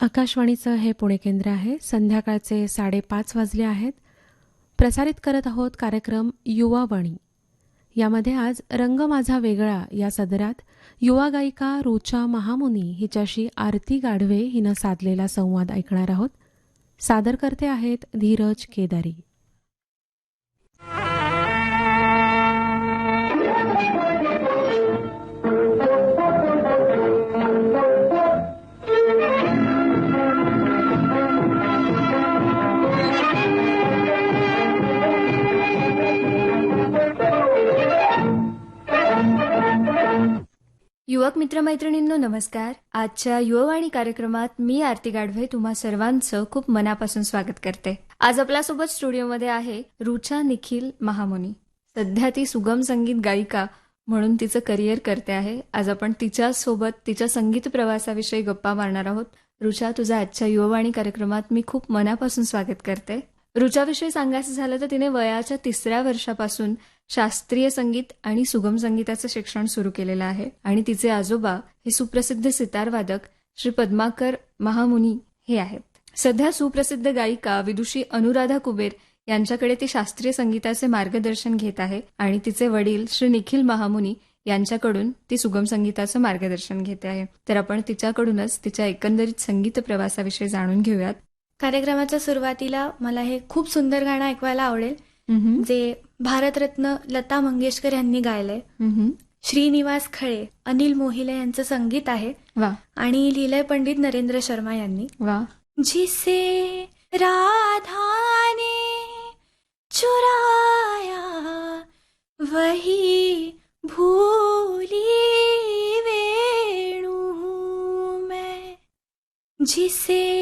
आकाशवाणीचं हे पुणे केंद्र आहे. संध्याकाळचे साडेपाच वाजले आहेत. प्रसारित करत आहोत कार्यक्रम युवावाणी यामध्ये आज रंग माझा वेगळा या सदरात युवा गायिका रुचा महामुनी हिच्याशी आरती गाढवे हिनं साधलेला संवाद ऐकणार आहोत. सादर करते आहेत धीरज केदारी. युवक मित्रमैत्रिणींनो नमस्कार. आजच्या युववाणी कार्यक्रमात मी आरती गाढवे तुम्हा सर्वांचं खूप मनापासून स्वागत करते. आज आपल्यासोबत स्टुडिओमध्ये आहे रुचा निखिल महामुनी. सध्या ती सुगम संगीत गायिका म्हणून तिचं करिअर करते आहे. आज आपण तिच्या सोबत तिच्या संगीत प्रवासाविषयी गप्पा मारणार आहोत. रुचा तुझ्या आजच्या युववाणी कार्यक्रमात मी खूप मनापासून स्वागत करते. रुचाविषयी सांगायचं झालं तर तिने वयाच्या तिसऱ्या वर्षापासून शास्त्रीय संगीत आणि सुगम संगीताचं शिक्षण सुरू केलेलं आहे. आणि तिचे आजोबा हे सुप्रसिद्ध सितारवादक श्री पद्माकर महामुनी हे आहेत. सध्या सुप्रसिद्ध गायिका विदुषी अनुराधा कुबेर यांच्याकडे ती शास्त्रीय संगीताचे मार्गदर्शन घेत आहे आणि तिचे वडील श्री निखिल महामुनी यांच्याकडून ती सुगम संगीताचं मार्गदर्शन घेते आहे. तर आपण तिच्याकडूनच तिच्या एकंदरीत संगीत प्रवासाविषयी जाणून घेऊयात. कार्यक्रमाच्या सुरुवातीला मला हे खूप सुंदर गाणं ऐकवायला आवडेल. जे भारतरत्न लता मंगेशकर यांनी गायलंय. श्रीनिवास खळे अनिल मोहिले यांचं संगीत आहे. आणि लिहिलंय पंडित नरेंद्र शर्मा यांनी. वा. जिसे राधा ने चुराया वही भूली वेणु मैं. जिसे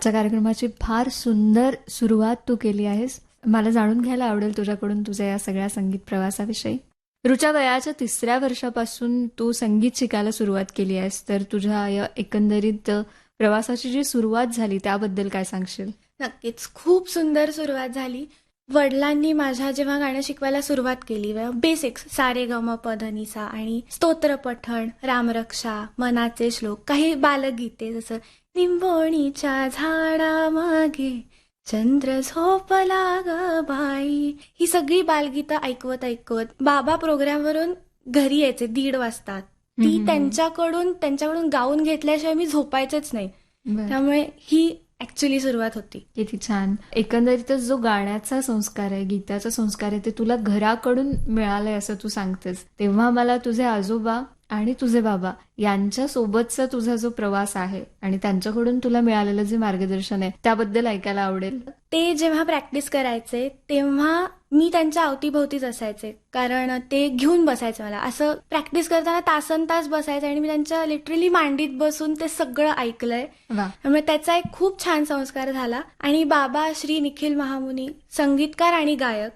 आजच्या कार्यक्रमाची फार सुंदर सुरुवात तू केली आहेस. मला जाणून घ्यायला आवडेल तुझ्याकडून तुझ्या या सगळ्या संगीत प्रवासाविषयी. रुच्या वयाच्या तिसऱ्या वर्षापासून तू संगीत शिकायला सुरुवात केली आहेस. तर तुझ्या या एकंदरीत प्रवासाची जी सुरुवात झाली त्याबद्दल काय सांगशील? नक्कीच. खूप सुंदर सुरुवात झाली. वडिलांनी माझ्या जेव्हा गाणं शिकवायला सुरुवात केली बेसिक्स सारे गम पधनिसा आणि स्तोत्र पठण रामरक्षा मनाचे श्लोक काही बालगीते जसं निंबोणीच्या झाडा मागे चंद्र झोपला ग बाई. ही सगळी बालगीतं ऐकवत ऐकवत बाबा प्रोग्रामवरून घरी यायचे दीड वाजता. ती. त्यांच्याकडून त्यांच्याकडून गाऊन घेतल्याशिवाय मी झोपायचेच नाही. त्यामुळे ही ऍक्च्युली सुरुवात होती. किती छान. एकंदरीतच जो गाण्याचा संस्कार आहे गीताचा संस्कार आहे ते तुला घराकडून मिळालंय असं तू सांगतेस. तेव्हा मला तुझे आजोबा आणि तुझे बाबा यांच्या सोबतचा तुझा जो प्रवास आहे आणि त्यांच्याकडून तुला मिळालेलं जे मार्गदर्शन आहे त्याबद्दल ऐकायला आवडेल? ते जेव्हा प्रॅक्टिस करायचे तेव्हा मी त्यांच्या अवतीभोवतीच असायचे. कारण ते घेऊन बसायचे मला. असं प्रॅक्टिस करताना तासन तास बसायचं आणि मी त्यांच्या लिटरली मांडीत बसून ते सगळं ऐकलंय. त्यामुळे त्याचा एक खूप छान संस्कार झाला. आणि बाबा श्री निखिल महामुनी संगीतकार आणि गायक.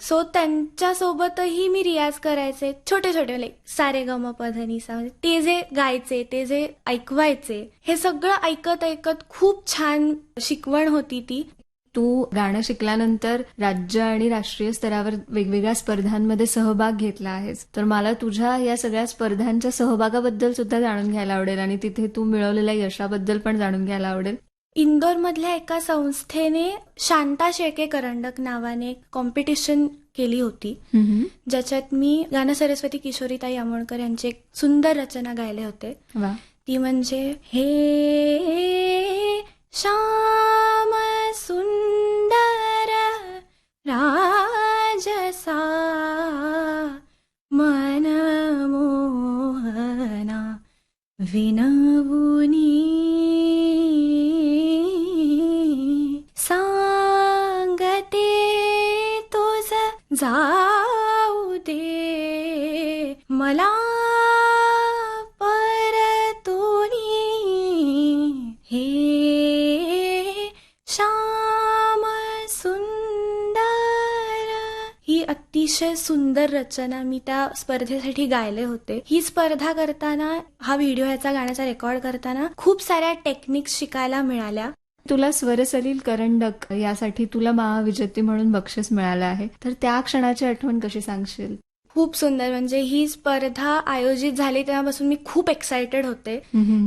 सो त्यांच्यासोबतही मी रियाज करायचे छोटे छोटे म्हणजे सारे गम पधनीसा म्हणजे ते जे गायचे ते जे ऐकवायचे हे सगळं ऐकत ऐकत खूप छान शिकवण होती ती. तू गाणं शिकल्यानंतर राज्य आणि राष्ट्रीय स्तरावर वेगवेगळ्या स्पर्धांमध्ये सहभाग घेतला आहेस. तर मला तुझ्या या सगळ्या स्पर्धांच्या सहभागाबद्दल सुद्धा जाणून घ्यायला आवडेल आणि तिथे तू मिळवलेल्या यशाबद्दल पण जाणून घ्यायला आवडेल. इंदोरमधल्या एका संस्थेने शांता शेळके करंडक नावाने एक कॉम्पिटिशन केली होती. ज्याच्यात मी गाणं सरस्वती किशोरीताई आमोणकर यांची एक सुंदर रचना गायले होते. ती म्हणजे हे श्याम सुंदर राजसा मनमोहना विनवुनी जाऊ दे. मला परतोनी हे श्याम सुंदर. ही अतिशय सुंदर रचना मी त्या स्पर्धेसाठी गायले होते. ही स्पर्धा करताना हा व्हिडिओ ह्याचा गाण्याचा रेकॉर्ड करताना खूप साऱ्या टेक्निक्स शिकायला मिळाल्या. तुला स्वरसलील करंडक यासाठी तुला महाविजेती म्हणून बक्षीस मिळालं आहे. तर त्या क्षणाची आठवण कशी सांगशील? खूप सुंदर. म्हणजे ही स्पर्धा आयोजित झाली तेव्हापासून मी खूप एक्सायटेड होते.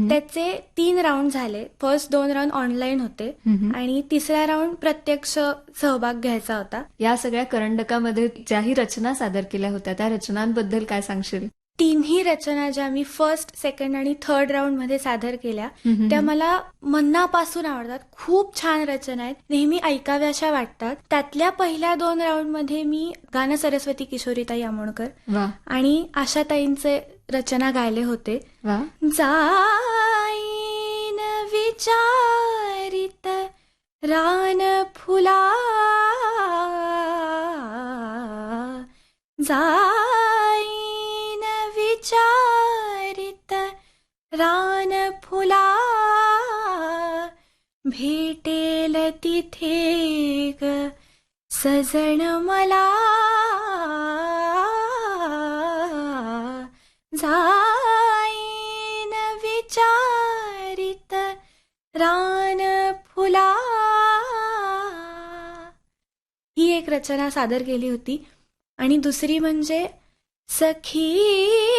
त्याचे तीन राऊंड झाले. फर्स्ट दोन राऊंड ऑनलाईन होते. आणि तिसरा राऊंड प्रत्यक्ष सहभाग घ्यायचा होता. या सगळ्या करंडकामध्ये ज्याही रचना सादर केल्या होत्या त्या रचनांबद्दल काय सांगशील? तिन्ही रचना ज्या मी फर्स्ट सेकंड आणि थर्ड राऊंडमध्ये सादर केल्या त्या मला मनापासून आवडतात. खूप छान रचना आहेत. नेहमी ऐकाव्याशा वाटतात. त्यातल्या पहिल्या दोन राऊंडमध्ये मी गाणं सरस्वती किशोरीताई आमोणकर आणि आशाताईंचे रचना गायले होते. जाईन विचारित रान ग सजण मला जाईन विचारित रान फुला. ही एक रचना सादर केली होती. आणि दुसरी म्हणजे सखी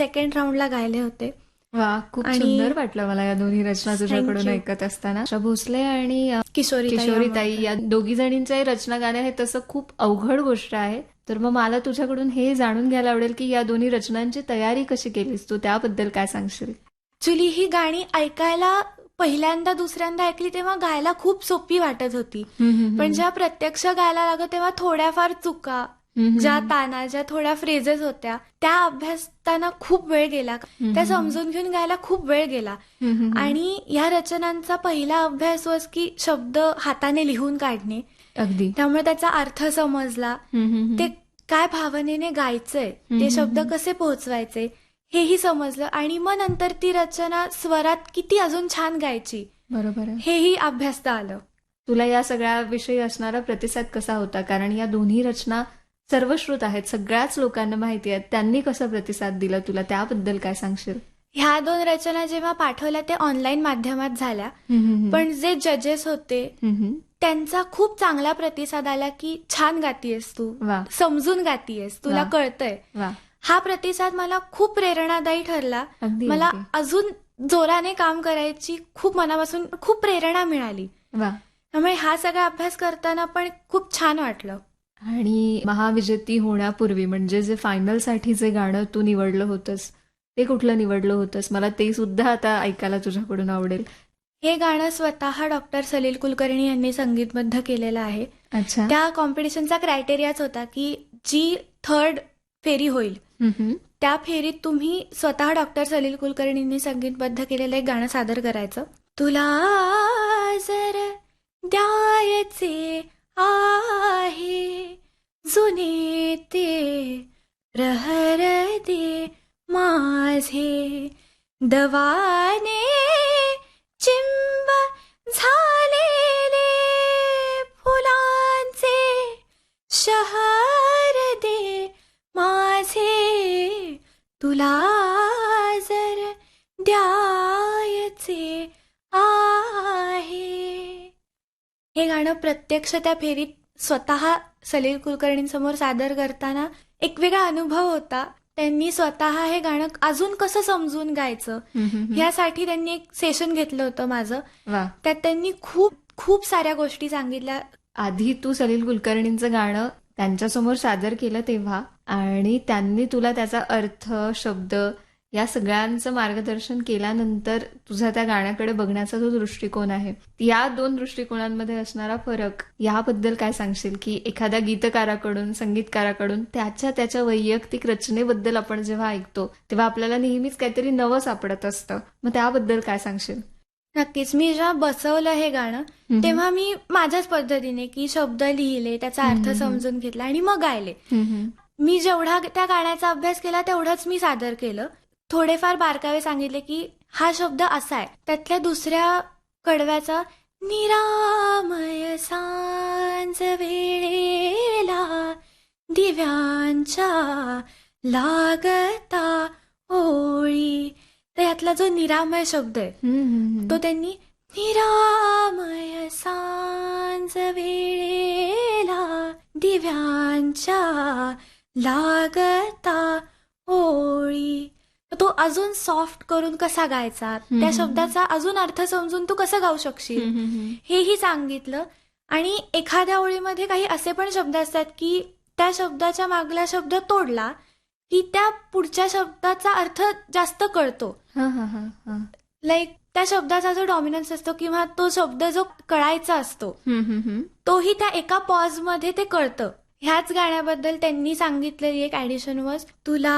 सेकंड राऊंडला गायले होते. वा खूप सुंदर वाटलं मला या दोन्ही रचना तुझ्याकडून. ऐकत असताना. आशा भोसले आणि अ, किशोरी किशोरीताई या दोघी जणींच्याही रचना गाणे हे तसं खूप अवघड गोष्ट आहे. तर मग मला तुझ्याकडून हे जाणून घ्यायला आवडेल की या दोन्ही रचनांची तयारी कशी केलीस? तू त्याबद्दल काय सांगशील? ऍक्च्युली ही गाणी ऐकायला पहिल्यांदा दुसऱ्यांदा ऐकली तेव्हा गायला खूप सोपी वाटत होती. पण जेव्हा प्रत्यक्ष गायला लागत तेव्हा थोड्याफार चुका ज्या ताना ज्या थोड्या फ्रेजेस होत्या त्या अभ्यासताना खूप वेळ गेला. त्या समजून घेऊन गायला खूप वेळ गेला. आणि या रचनांचा पहिला अभ्यास was की शब्द हाताने लिहून काढणे. अगदी. त्यामुळे त्याचा अर्थ समजला. ते काय भावनेने गायचंय ते शब्द कसे पोहोचवायचे हेही समजलं. आणि मग नंतर ती रचना स्वरात किती अजून छान गायची बरोबर हेही अभ्यासता आलं. तुला या सगळ्या विषयी असणारा प्रतिसाद कसा होता? कारण या दोन्ही रचना सर्वश्रुत आहेत सगळ्याच लोकांना माहिती आहेत त्यांनी कसा प्रतिसाद दिला तुला? त्याबद्दल काय सांगशील? ह्या दोन रचना जेव्हा पाठवल्या ते ऑनलाईन माध्यमात झाल्या. पण जे जजेस होते त्यांचा खूप चांगला प्रतिसाद आला की छान गातीयस तू. समजून गातीयस. तुला. कळतंय. हा प्रतिसाद मला खूप प्रेरणादायी ठरला. मला. अजून जोराने काम करायची खूप मनापासून खूप प्रेरणा मिळाली. त्यामुळे हा सगळा अभ्यास करताना पण खूप छान वाटलं. आणि महाविजेती होण्यापूर्वी म्हणजे जे फायनलसाठी जे गाणं तू निवडलं होतंस ते कुठलं निवडलं होतंस? मला ते सुद्धा आता ऐकायला तुझ्याकडून आवडेल. हे गाणं स्वतः डॉक्टर सलील कुलकर्णी यांनी संगीतबद्ध केलेलं आहे. अच्छा. त्या कॉम्पिटिशनचा क्रायटेरियाच होता की जी थर्ड फेरी होईल. त्या फेरीत तुम्ही स्वतः डॉक्टर सलील कुलकर्णींनी संगीतबद्ध केलेलं एक गाणं सादर करायचं. तुला जर द्यायचे आहे जुने ते रहर दे माझे दवाने चिंब झालेले फुलांचे शहर दे माझे तुला जर द्यायचे हे गाणं प्रत्यक्ष त्या फेरीत स्वतः सलील कुलकर्णींसमोर सादर करताना एक वेगळा अनुभव होता. त्यांनी स्वतः हे गाणं अजून कसं समजून गायचं. यासाठी त्यांनी एक सेशन घेतलं होतं माझं. त्यात त्यांनी खूप खूप साऱ्या गोष्टी सांगितल्या. आधी तू सलील कुलकर्णींचं गाणं त्यांच्यासमोर सादर केलं तेव्हा आणि त्यांनी तुला त्याचा अर्थ शब्द या सगळ्यांचं मार्गदर्शन केल्यानंतर तुझा त्या गाण्याकडे बघण्याचा जो दृष्टिकोन आहे या दोन दृष्टिकोनांमध्ये असणारा फरक याबद्दल काय सांगशील? की एखाद्या गीतकाराकडून संगीतकाराकडून त्याच्या त्याच्या वैयक्तिक रचनेबद्दल आपण जेव्हा ऐकतो तेव्हा आपल्याला नेहमीच काहीतरी नवं सापडत असतं. मग त्याबद्दल काय सांगशील? नक्कीच. मी जेव्हा बसवलं हे गाणं तेव्हा मी माझ्याच पद्धतीने की शब्द लिहिले त्याचा अर्थ. समजून घेतला आणि मग गायले. मी जेवढा त्या गाण्याचा अभ्यास केला तेवढंच मी सादर केलं. थोडेफार बारकावे सांगितले की हा शब्द असा आहे. त्यातल्या दुसऱ्या कडव्याचा निरामय सांज वेळेला दिव्यांच्या लागता ओळी. तर यातला जो निरामय शब्द आहे. तो त्यांनी निरामय सांज वेळेला दिव्यांच्या लागता ओळी. तो अजून सॉफ्ट करून कसा गायचा त्या. शब्दाचा अजून अर्थ समजून तू कसं गाऊ शकशील. हेही सांगितलं आणि एखाद्या ओळीमध्ये काही असे पण शब्द असतात की त्या शब्दाच्या मागला शब्द तोडला की त्या पुढच्या शब्दाचा अर्थ जास्त कळतो हा हा हा हा लाईक त्या शब्दाचा जो डॉमिनन्स असतो किंवा तो शब्द जो कळायचा असतो. तोही त्या एका पॉजमध्ये ते कळतं ह्याच गाण्याबद्दल त्यांनी सांगितलेली एक ऍडिशन वॉज तुला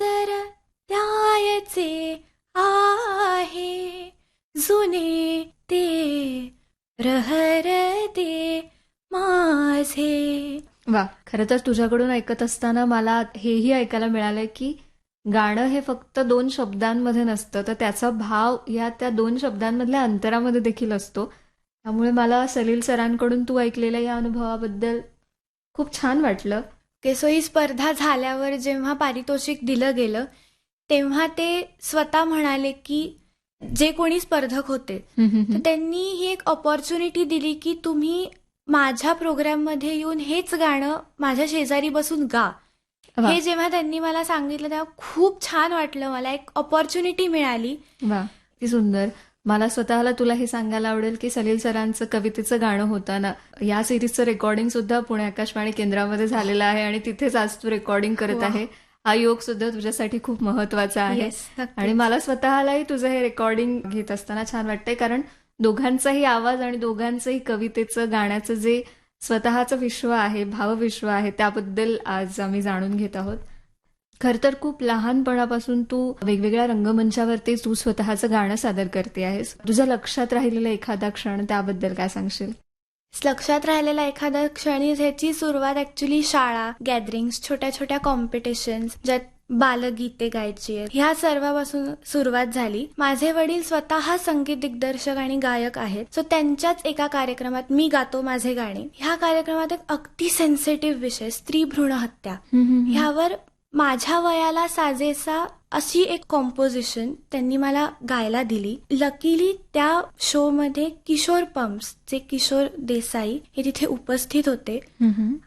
जर द्यायचे आहे जुने ते रहर दे माझे. वा खरं तर तुझ्याकडून ऐकत असताना मला हेही ऐकायला मिळालंय की गाणं हे फक्त दोन शब्दांमध्ये नसतं तर त्याचा भाव या त्या दोन शब्दांमधल्या अंतरामध्ये देखील असतो. त्यामुळे मला सलील सरांकडून तू ऐकलेल्या या अनुभवाबद्दल खूप छान वाटलं. के सो ही स्पर्धा झाल्यावर जेव्हा पारितोषिक दिलं गेलं तेव्हा ते स्वतः म्हणाले की जे कोणी स्पर्धक होते तर त्यांनी ही एक ऑपॉर्च्युनिटी दिली की तुम्ही माझ्या प्रोग्राममध्ये येऊन हेच गाणं माझ्या शेजारी बसून गा. हे जेव्हा त्यांनी मला सांगितलं तेव्हा खूप छान वाटलं. मला एक ऑपॉर्च्युनिटी मिळाली. वा सुंदर. मला स्वतःला तुला हे सांगायला आवडेल की सलील सरांचं कवितेचं गाणं होताना. या सिरीजचं रेकॉर्डिंग सुद्धा पुणे आकाशवाणी केंद्रामध्ये झालेलं आहे आणि तिथेच आज तू रेकॉर्डिंग करत. आहे. हा योग सुद्धा तुझ्यासाठी खूप महत्त्वाचा आहे. आणि मला स्वतःलाही तुझं हे रेकॉर्डिंग घेत असताना छान वाटतंय. कारण दोघांचाही आवाज आणि दोघांचंही कवितेचं गाण्याचं जे स्वतःचं विश्व आहे भावविश्व आहे त्याबद्दल आज आम्ही जाणून घेत आहोत. खर तर खूप लहानपणापासून तू वेगवेगळ्या रंगमंचावरती तू स्वतःचं गाणं सादर करते आहेस. तुझ्या लक्षात राहिलेला एखादा क्षण त्याबद्दल काय सांगशील? लक्षात राहिलेला एखादा क्षणी ह्याची सुरुवात ऍक्च्युली शाळा गॅदरिंग्स छोट्या छोट्या कॉम्पिटिशन्स ज्यात बालगीते गायची आहेत. ह्या सर्वापासून सुरुवात झाली. माझे वडील स्वतः संगीत दिग्दर्शक आणि गायक आहेत. सो त्यांच्याच एका कार्यक्रमात मी गातो माझे गाणे. ह्या कार्यक्रमात एक अगदी सेन्सिटिव्ह विषय स्त्री भ्रूण हत्या. ह्यावर माझ्या वयाला साजेसा अशी एक कॉम्पोजिशन त्यांनी मला गायला दिली. लकीली त्या शो मध्ये किशोर पंप्स जे किशोर देसाई हे तिथे उपस्थित होते.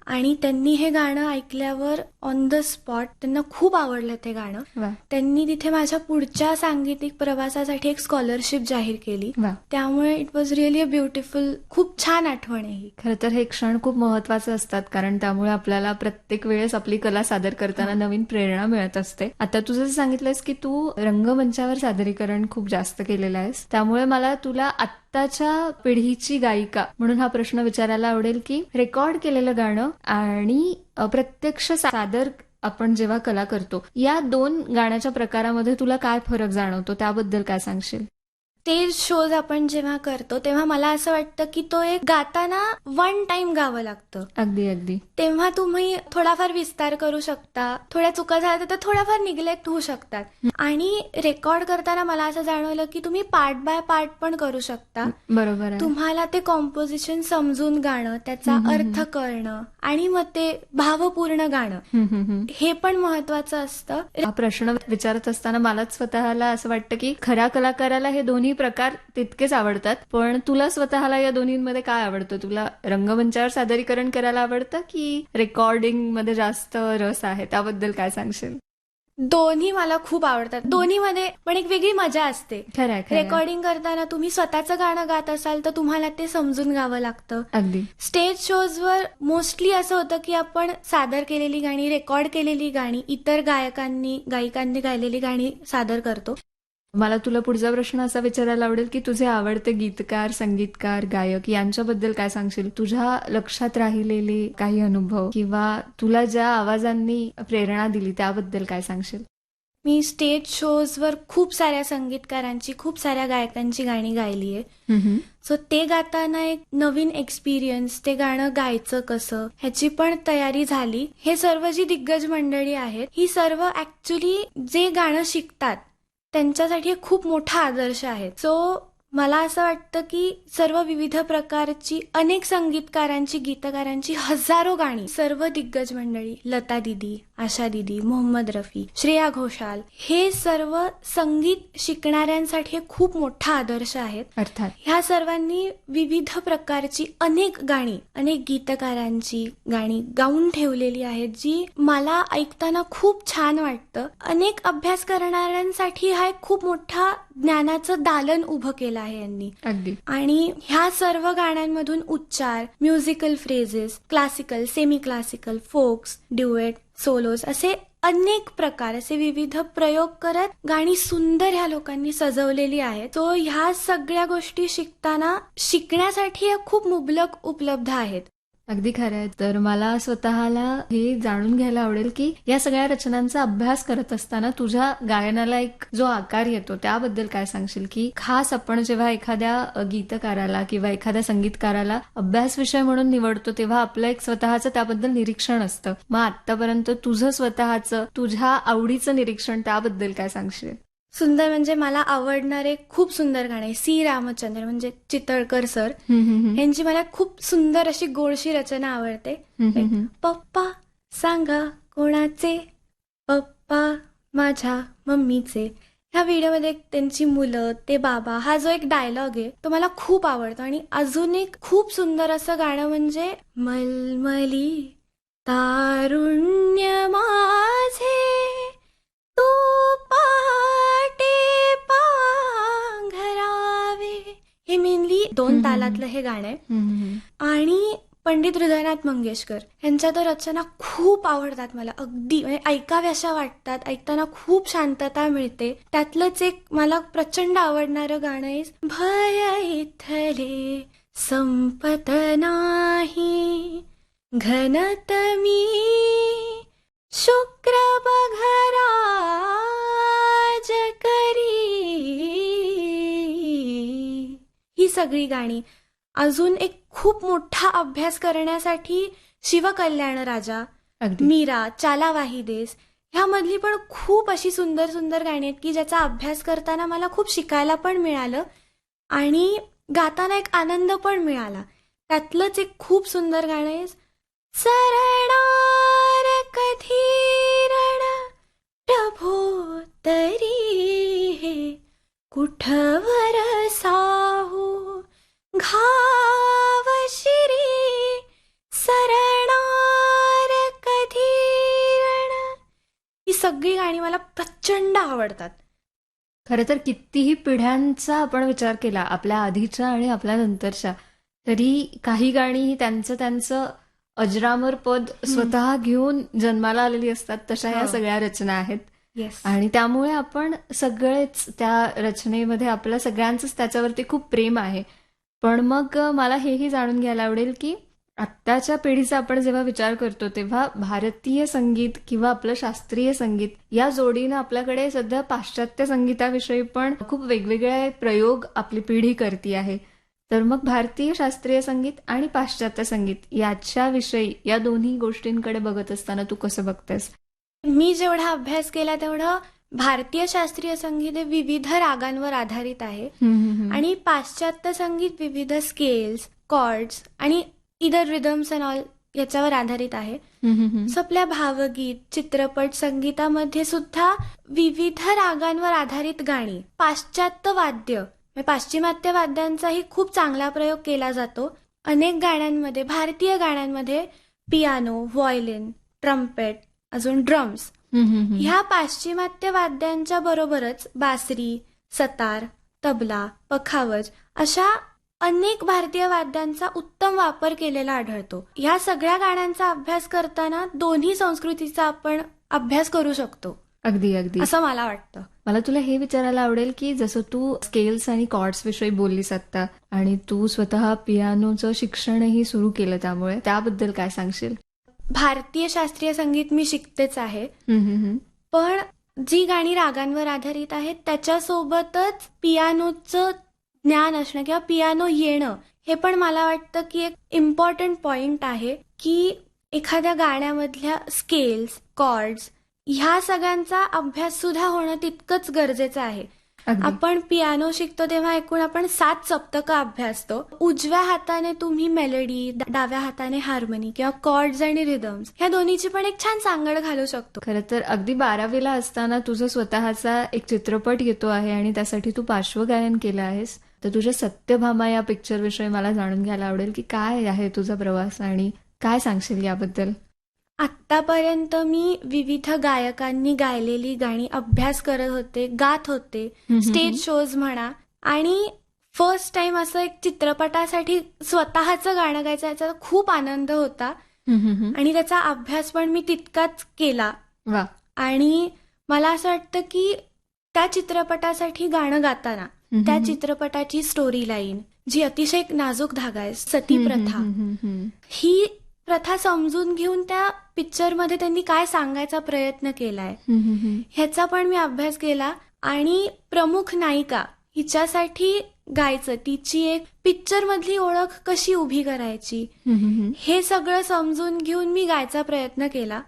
आणि त्यांनी हे गाणं ऐकल्यावर ऑन द स्पॉट त्यांना खूप आवडलं ते गाणं. त्यांनी तिथे माझ्या पुढच्या सांगीतिक प्रवासासाठी एक स्कॉलरशिप जाहीर केली. त्यामुळे it was really a beautiful खूप छान आठवण आहे ही. खरं तर हे क्षण खूप महत्त्वाचे असतात कारण त्यामुळे आपल्याला प्रत्येक वेळेस आपली कला सादर करताना नवीन प्रेरणा मिळत असते. आता तू जसं सांगितलंयस की तू रंगमंचावर सादरीकरण खूप जास्त केलेलं आहेस. त्यामुळे मला तुला आत्ताच्या पिढीची गायिका म्हणून हा प्रश्न विचारायला आवडेल की रेकॉर्ड केलेलं गाणं आणि प्रत्यक्ष सादर आपण जेव्हा कला करतो या दोन गाण्याच्या प्रकारामध्ये तुला काय फरक जाणवतो? त्याबद्दल काय सांगशील? स्टेज शोज आपण जेव्हा करतो तेव्हा मला असं वाटतं की तो एक गाताना वन टाइम गावं लागतं. अगदी अगदी. तेव्हा तुम्ही थोडाफार विस्तार करू शकता थोड्या चुका झाल्या तर थोडाफार निग्लेक्ट होऊ शकतात. आणि रेकॉर्ड करताना मला असं जाणवलं की तुम्ही पार्ट बाय पार्ट पण करू शकता. बरोबर तुम्हाला ते कॉम्पोजिशन समजून गाणं त्याचा अर्थ कळणं आणि मग ते भावपूर्ण गाणं. हे पण महत्वाचं असतं. हा प्रश्न विचारत असताना मलाच स्वतःला असं वाटतं की खऱ्या कलाकाराला हे दोन्ही प्रकार तितकेच आवडतात. पण तुला स्वतःला या दोन्हीमध्ये काय आवडतं? तुला रंगमंचावर सादरीकरण करायला आवडतं की रेकॉर्डिंगमध्ये जास्त रस आहे? त्याबद्दल काय सांगशील? दोन्ही मला खूप आवडतात. दोन्हीमध्ये पण एक वेगळी मजा असते. खरं. रेकॉर्डिंग करताना तुम्ही स्वतःचं गाणं गात असाल तर तुम्हाला ते समजून गावं लागतं. अगदी. स्टेज शोजवर मोस्टली असं होतं की आपण सादर केलेली गाणी रेकॉर्ड केलेली गाणी इतर गायकांनी गायिकांनी गायलेली गाणी सादर करतो. मला तुला पुढचा प्रश्न असा विचारायला आवडेल की तुझे आवडते गीतकार संगीतकार गायक यांच्याबद्दल काय सांगशील? तुझ्या लक्षात राहिलेले काही अनुभव किंवा तुला ज्या आवाजांनी प्रेरणा दिली त्याबद्दल काय सांगशील? मी स्टेज शोजवर खूप साऱ्या संगीतकारांची खूप साऱ्या गायकांची गाणी गायली आहे. सो ते गाताना एक नवीन एक्सपिरियन्स ते गाणं गायचं कसं ह्याची पण तयारी झाली. हे सर्व जी दिग्गज मंडळी आहेत ही सर्व ऍक्च्युली जे गाणं शिकतात त्यांच्यासाठी एक खूप मोठा आदर्श आहे. सो मला असं वाटतं की सर्व विविध प्रकारची अनेक संगीतकारांची गीतकारांची हजारो गाणी सर्व दिग्गज मंडळी लता दिदी आशा दिदी मोहम्मद रफी श्रेया घोषाल हे सर्व संगीत शिकणाऱ्यांसाठी खूप मोठा आदर्श आहेत. अर्थात. ह्या सर्वांनी विविध प्रकारची अनेक गाणी अनेक गीतकारांची गाणी गाऊन ठेवलेली आहेत जी मला ऐकताना खूप छान वाटतं. अनेक अभ्यास करणाऱ्यांसाठी हा एक खूप मोठा ज्ञानाचं दालन उभं केलं आहे यांनी. अगदी. आणि ह्या सर्व गाण्यांमधून उच्चार musical phrases classical semi classical folks duet solos असे अनेक प्रकार असे विविध प्रयोग करत गाणी सुंदर ह्या लोकांनी सजवलेली आहेत. तो ह्या सगळ्या गोष्टी शिकताना शिकण्यासाठी खूप मुबलक उपलब्ध आहेत. अगदी खरं आहे. तर मला स्वतःला हे जाणून घ्यायला आवडेल की या सगळ्या रचनांचा अभ्यास करत असताना तुझ्या गायनाला एक जो आकार येतो त्याबद्दल काय सांगशील? की खास आपण जेव्हा एखाद्या गीतकाराला किंवा एखाद्या संगीतकाराला अभ्यास विषय म्हणून निवडतो तेव्हा आपलं एक स्वतःचं त्याबद्दल निरीक्षण असतं. मग आतापर्यंत तुझं स्वतःचं तुझ्या आवडीचं निरीक्षण त्याबद्दल काय सांगशील? सुंदर म्हणजे मला आवडणारे खूप सुंदर गाणे. सी. रामचंद्र म्हणजे चितळकर सर. यांची मला खूप सुंदर अशी गोडशी रचना आवडते. पप्पा सांगा कोणाचे? पप्पा माझ्या मम्मीचे. ह्या व्हिडिओमध्ये त्यांची मुलं ते बाबा हा जो एक डायलॉग आहे तो मला खूप आवडतो. आणि अजून एक खूप सुंदर असं गाणं म्हणजे मलमली तारुण्य माझे तू पाटे दोन. तालातलं हे गाणं आहे. आणि पंडित हृदयनाथ मंगेशकर यांच्या तर रचना खूप आवडतात मला. अगदी म्हणजे ऐकाव्याशा वाटतात. ऐकताना खूप शांतता मिळते. त्यातलंच एक मला प्रचंड आवडणारं गाणं आहे भय इथले संपत नाही. घनत मी शुक्र बघराज सगळी गाणी. अजून एक खूप मोठा अभ्यास करण्यासाठी शिवकल्याण राजा मीरा चालावाही देस ह्यामधली पण खूप अशी सुंदर सुंदर गाणी आहेत की ज्याचा अभ्यास करताना मला खूप शिकायला पण मिळालं आणि गाताना एक आनंद पण मिळाला. त्यातलंच एक खूप सुंदर गाणं आहे सरणार कधी रण प्रभो तरी हे? कुठवर साहू घाव शिरी सरणार कधी रण ही सगळी गाणी मला प्रचंड आवडतात. खरं तर कितीही पिढ्यांचा आपण विचार केला आपल्या आधीच्या आणि आपल्या नंतरच्या तरी काही गाणी ही त्यांचं त्यांचं अजरामर पद स्वतः घेऊन जन्माला आलेली असतात तशा ह्या हो. सगळ्या रचना आहेत. आणि त्यामुळे आपण सगळेच त्या रचनेमध्ये आपल्या सगळ्यांचंच त्याच्यावरती खूप प्रेम आहे. पण मग मला हेही जाणून घ्यायला आवडेल की आत्ताच्या पिढीचा आपण जेव्हा विचार करतो तेव्हा भारतीय संगीत किंवा आपलं शास्त्रीय संगीत या जोडीनं आपल्याकडे सध्या पाश्चात्य संगीताविषयी पण खूप वेगवेगळे प्रयोग आपली पिढी करती आहे. तर मग भारतीय शास्त्रीय संगीत आणि पाश्चात्य संगीत याच्याविषयी या दोन्ही गोष्टींकडे बघत असताना तू कसं बघतेस? मी जेवढा अभ्यास केला तेवढं भारतीय शास्त्रीय संगीत हे विविध रागांवर आधारित आहे. आणि पाश्चात्य संगीत विविध स्केल्स कॉर्ड्स आणि इतर रिदम्स अँड ऑल याच्यावर आधारित आहे. सो आपल्या भावगीत चित्रपट संगीतामध्ये सुद्धा विविध रागांवर आधारित गाणी पाश्चात्य वाद्य म्हणजे पाश्चिमात्य वाद्यांचाही खूप चांगला प्रयोग केला जातो. अनेक गाण्यांमध्ये भारतीय गाण्यांमध्ये पियानो व्हायलिन ट्रम्पेट अजून ड्रम्स ह्या पाश्चिमात्य वाद्यांच्या बरोबरच बासरी सतार तबला पखावज अशा अनेक भारतीय वाद्यांचा उत्तम वापर केलेला आढळतो. ह्या सगळ्या गाण्यांचा अभ्यास करताना दोन्ही संस्कृतीचा आपण अभ्यास करू शकतो. अगदी अगदी. असं मला वाटतं. मला तुला हे विचारायला आवडेल की जसं तू स्केल्स आणि कॉर्ड्स विषयी बोललीस आता आणि तू स्वतः पियानोचं शिक्षणही सुरू केलं त्यामुळे त्याबद्दल काय सांगशील? भारतीय शास्त्रीय संगीत मी शिकतेच आहे. पण जी गाणी रागांवर आधारित आहेत त्याच्यासोबतच पियानोचं ज्ञान असणं किंवा पियानो येणं हे पण मला वाटतं की एक इम्पॉर्टंट पॉइंट आहे की एखाद्या गाण्यामधल्या स्केल्स कॉर्ड्स ह्या सगळ्यांचा अभ्यास सुद्धा होणं तितकंच गरजेचं आहे. आपण पियानो शिकतो तेव्हा एकूण आपण सात सप्तकं अभ्यासतो. उजव्या हाताने तुम्ही मेलडी डाव्या हाताने हार्मनी किंवा कॉर्ड्स आणि रिदम्स ह्या दोन्हीची पण एक छान सांगड घालू शकतो. खरं तर अगदी बारावीला असताना तुझा स्वतःचा एक चित्रपट येतो आहे आणि त्यासाठी तू पार्श्वगायन केलं आहेस. तर तुझ्या सत्यभामा या पिक्चर विषयी मला जाणून घ्यायला आवडेल की काय आहे तुझा प्रवास आणि काय सांगशील याबद्दल? आतापर्यंत मी विविध गायकांनी गायलेली गाणी अभ्यास करत होते गात होते स्टेज शोज म्हणा. आणि फर्स्ट टाइम असं एक चित्रपटासाठी स्वतःचं गाणं गायचं याचा खूप आनंद होता. आणि त्याचा अभ्यास पण मी तितकाच केला. आणि मला असं वाटतं की त्या चित्रपटासाठी गाणं गाताना त्या चित्रपटाची स्टोरी लाईन जी अतिशय नाजूक धागा आहे सती प्रथा ही प्रथा समजून घेऊन त्या पिक्चरमध्ये त्यांनी काय सांगायचा प्रयत्न केलाय? ह्याचा पण मी अभ्यास केला. आणि प्रमुख नायिका हिच्यासाठी गायचं तिची एक पिक्चर मधली ओळख कशी उभी करायची? हे सगळं समजून घेऊन मी गायचा प्रयत्न केला.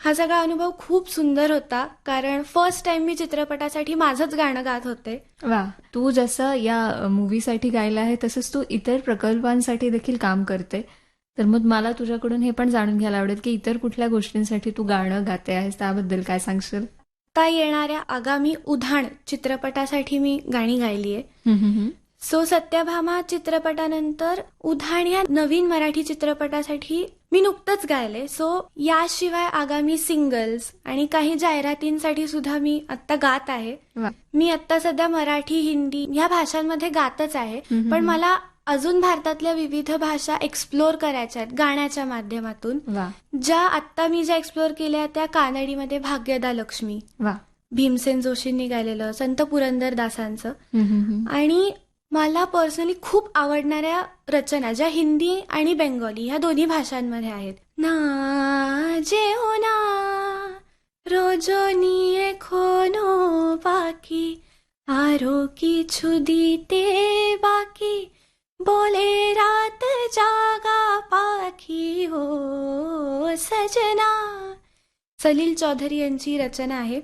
हा सगळा अनुभव खूप सुंदर होता कारण फर्स्ट टाइम मी चित्रपटासाठी माझंच गाणं गात होते. वा. तू जसं या मूवीसाठी गायला आहे तसंच तू इतर प्रकल्पांसाठी देखील काम करते. तर मग मला तुझ्याकडून हे पण जाणून घ्यायला आवडेल की इतर कुठल्या गोष्टींसाठी तू गाणं गाते आहेस त्याबद्दल काय सांगशील? आता येणाऱ्या आगामी उधाण चित्रपटासाठी मी गाणी गायली आहे. सो सत्यभामा चित्रपटानंतर उधाण या नवीन मराठी चित्रपटासाठी मी नुकतंच गायले. सो याशिवाय आगामी सिंगल्स आणि काही जाहिरातींसाठी सुद्धा मी आता गात आहे. मी आता सध्या मराठी हिंदी या भाषांमध्ये गातच आहे. पण मला अजून भारतातल्या विविध भाषा एक्सप्लोर करायच्या आहेत गाण्याच्या माध्यमातून. वा. ज्या आत्ता मी ज्या एक्सप्लोर केल्या त्या कानडीमध्ये भाग्यदा लक्ष्मी. वा. भीमसेन जोशींनी गायलेलं संत पुरंदरदासांचं. आणि मला पर्सनली खूप आवडणाऱ्या रचना ज्या हिंदी आणि बेंगॉली ह्या दोन्ही भाषांमध्ये आहेत. ना जे हो ना रोजो निये खोनो बाकी आरो की छुदी ते बाकी. बोले रात जागा पाखी हो सजना। सलील चौधरी यांची रचना आहे.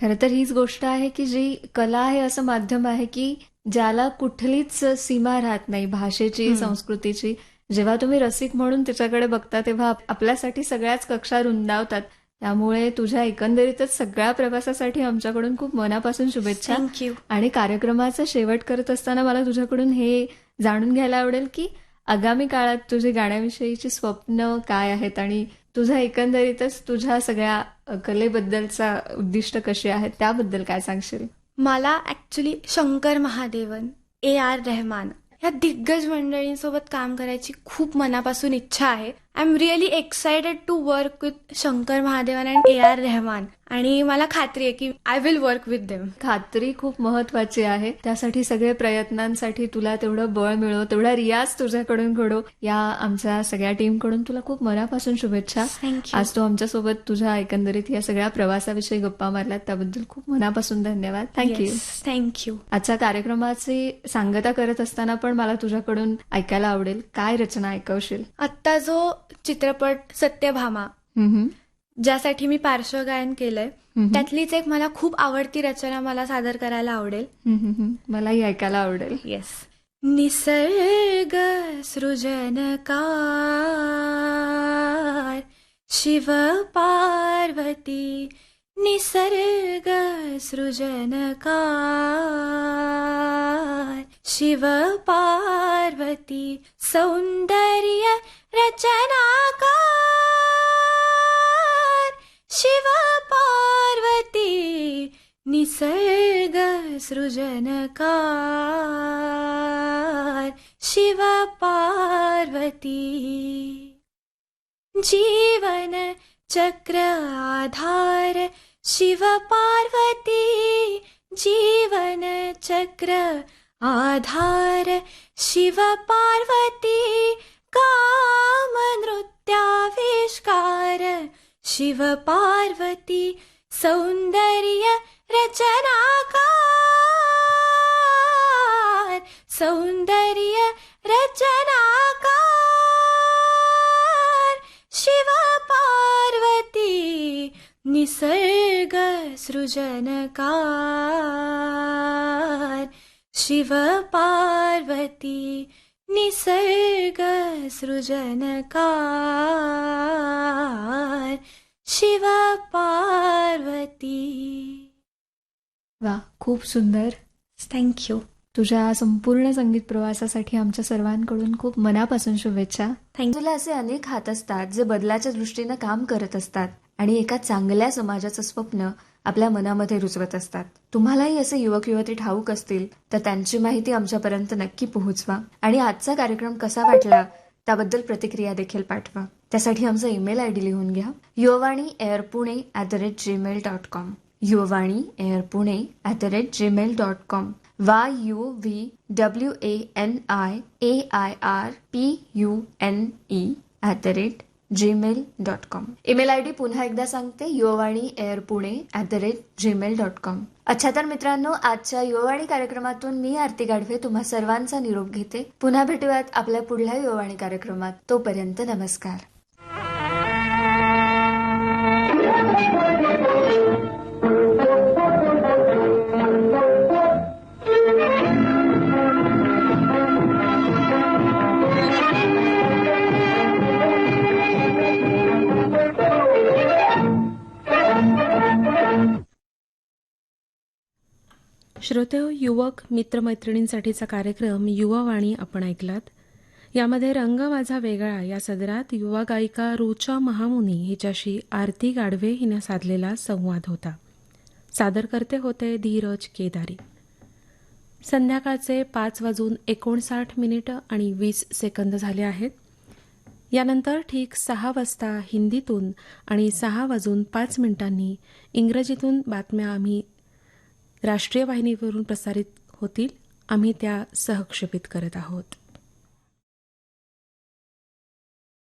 खरं तर हीच गोष्ट आहे की जी कला आहे असं माध्यम आहे की ज्याला कुठलीच सीमा राहत नाही भाषेची. संस्कृतीची. जेव्हा तुम्ही रसिक म्हणून त्याच्याकडे बघता तेव्हा आप- आपल्यासाठी सगळ्याच कक्षा रुंदावतात. त्यामुळे तुझ्या एकंदरीतच सगळ्या प्रवासासाठी आमच्याकडून खूप मनापासून शुभेच्छा. थँक्यू आणि कार्यक्रमाचा शेवट करत असताना मला तुझ्याकडून हे जाणून घ्यायला आवडेल की आगामी काळात तुझे गाण्याविषयीची स्वप्न काय आहेत आणि तुझा एकंदरीतच तुझ्या सगळ्या कलेबद्दलचा उद्दिष्ट कशी आहेत त्याबद्दल काय सांगशील? मला actually Shankar Mahadevan A R Rahman या दिग्गज मंडळींसोबत काम करायची खूप मनापासून इच्छा आहे. I am really excited to work with Shankar Mahadevan and A R Rahman आणि मला खात्री आहे की I will work with them खात्री खूप महत्वाची आहे. त्यासाठी सगळे प्रयत्नांसाठी तुला तेवढं बळ मिळो तेवढा रियाज तुझ्याकडून घडो. या आमच्या सगळ्या टीमकडून तुला खूप मनापासून शुभेच्छा. आज तू आमच्यासोबत तुझ्या एकंदरीत या सगळ्या प्रवासाविषयी गप्पा मारल्यात त्याबद्दल खूप मनापासून धन्यवाद. थँक्यू थँक्यू आजच्या कार्यक्रमाची सांगता करत असताना पण मला तुझ्याकडून ऐकायला आवडेल. काय रचना ऐकवशील? आत्ता जो चित्रपट सत्यभामा ज्यासाठी मी पार्श्वगायन केलंय. त्यातलीच एक मला खूप आवडती रचना मला सादर करायला आवडेल. मलाही ऐकायला आवडेल. येस निसर्ग सृजनकार शिव पार्वती निसर्ग सृजनकार शिव पार्वती सौंदर्य रचनाकार शिव पार्वती निसर्ग सृजनकार शिव पार्वती। जीवन चक्र आधार शिव पार्वती। जीवन चक्र आधार शिव पार्वती कामनृत्याविष्कार शिव पार्वती सौन्दर्य रचनाकार सौन्दर्य रचनाकार शिव पार्वती निसर्गसृजनकार शिव पार्वती निसर्ग सृजनकार शिव पार्वती. वा खूप सुंदर. थँक्यू तुझ्या संपूर्ण संगीत प्रवासासाठी आमच्या सर्वांकडून खूप मनापासून शुभेच्छा. थँक्यू तुला असे अनेक हात असतात जे बदलाच्या दृष्टीनं काम करत असतात आणि एका चांगल्या समाजाचं स्वप्न आपल्या मनामध्ये रुजवत असतात. तुम्हालाही असे युवक युवती ठाऊक असतील तर त्यांची माहिती आमच्यापर्यंत नक्की पोहोचवा. आणि आजचा कार्यक्रम कसा वाटला त्याबद्दल प्रतिक्रिया देखील पाठवा. त्यासाठी आमचा ईमेल आय डी लिहून घ्या. Yuvavani air Pune at the rate Gmail dot com. Yuvavani air Pune at the rate Gmail dot com. Y U V W A N I A I R P U N E at the rate Gmail dot com email I D पुन्हा एकदा सांगते Yuvavani air Pune at the rate Gmail dot com अच्छा तर मित्रांनो आजच्या युवाणी कार्यक्रमातून मी आरती गाढवे तुम्हा सर्वांचा निरोप घेते. पुन्हा भेटूयात आपल्या पुढल्या युववाणी कार्यक्रमात. तोपर्यंत नमस्कार. युवक मित्रमैत्रिणींसाठीचा कार्यक्रम युवावाणी आपण ऐकलात. यामध्ये रंग माझा वेगळा या सदरात युवा गायिका रुचा महामुनी हिच्याशी आरती गाढवे हिनं साधलेला संवाद होता. सादर करते होते धीरज केदारी. संध्याकाळचे पाच वाजून एकोणसाठ मिनिटं आणि वीस सेकंद झाले आहेत. यानंतर ठीक सहा वाजता हिंदीतून आणि सहा वाजून पाच मिनिटांनी इंग्रजीतून बातम्या आम्ही राष्ट्रीय वाहिनीवरून प्रसारित होतील. आम्ही त्या सहक्षेपित करत आहोत.